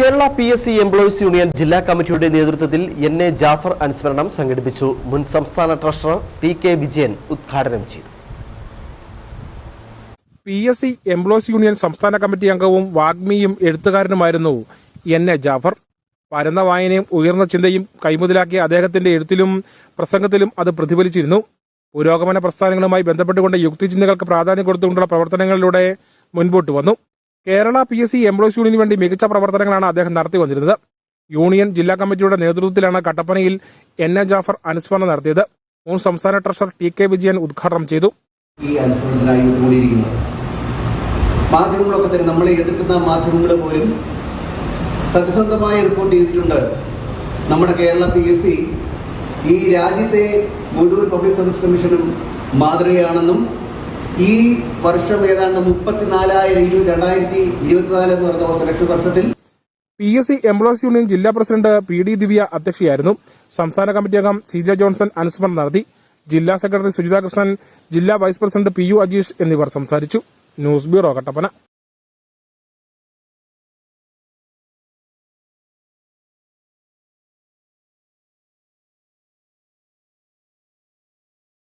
Kerala P S C employees union ജില്ലാ കമ്മിറ്റിയുടെ നേതൃത്വത്തിൽ എൻ എ ജാഫർ അനുസ്മരണം സംഘടിപ്പിച്ചു. മുൻ സംസ്ഥാന ട്രഷറർ ടി കെ വിജയൻ ഉദ്ഘാടനം ചെയ്തു. P S C employees union സംസ്ഥാന കമ്മിറ്റി അംഗവും വാഗ്മിയും എഴുത്തുകാരനുമായിരുന്നു എൻ എ ജാഫർ. പരന്ന വായനയും ഉയർന്ന ചിന്തയും കൈമുതലാക്കിയ അദ്ദേഹത്തിന്റെ എഴുത്തിലും പ്രസംഗത്തിലും അത് പ്രതിഫലിച്ചിരുന്നു. പുരോഗമന പ്രസ്ഥാനങ്ങളുമായി ബന്ധപ്പെട്ടുകൊണ്ട് യുക്തിചിന്തകൾക്ക് പ്രാധാന്യം കൊടുത്തുകൊണ്ടുള്ള പ്രവർത്തനങ്ങളിലൂടെ മുൻപോട്ട് വന്നു. Kerala P S C employees യൂണിയന് വേണ്ടി മികച്ച പ്രവർത്തനങ്ങളാണ് അദ്ദേഹം നടത്തി വന്നിരുന്നത്. യൂണിയൻ ജില്ലാ കമ്മിറ്റിയുടെ നേതൃത്വത്തിലാണ് കട്ടപ്പനയിൽ എൻ എ ജാഫർ അനുസ്മരണം നടത്തിയത്. മുൻ സംസ്ഥാന ട്രഷറർ ടി കെ വിജയൻ ഉദ്ഘാടനം ചെയ്തു. മാധ്യമങ്ങളൊക്കെ തന്നെ നമ്മളെ എതിർക്കുന്ന മാധ്യമങ്ങൾ പോലും സത്യസന്ധമായി റിപ്പോർട്ട് ചെയ്തിട്ടുണ്ട്. നമ്മുടെ കേരള പി എസ് സി ഈ രാജ്യത്തെ മുഴുവൻ പബ്ലിക് സർവീസ് കമ്മീഷനും മാതൃകയാണെന്നും ഈ വർഷം ഏതാണ്ട് മുപ്പത്തിനാലായിരം ഇരുപത് രണ്ടായിരത്തി ഇരുപത്തിനാല് എന്ന് പറഞ്ഞ സെലക്ഷൻ വർഷത്തിൽ. P S C employees union ജില്ലാ പ്രസിഡന്റ് പി ഡി ദിവ്യ അധ്യക്ഷയായിരുന്നു. സംസ്ഥാന കമ്മിറ്റി അംഗം സി ജെ ജോൺസൺ അനുസ്മരണം നടത്തി. ജില്ലാ സെക്രട്ടറി സുജിതാകൃഷ്ണൻ ജില്ലാ vice president P U Ajeesh എന്നിവർ സംസാരിച്ചു. News bureau Kattappana.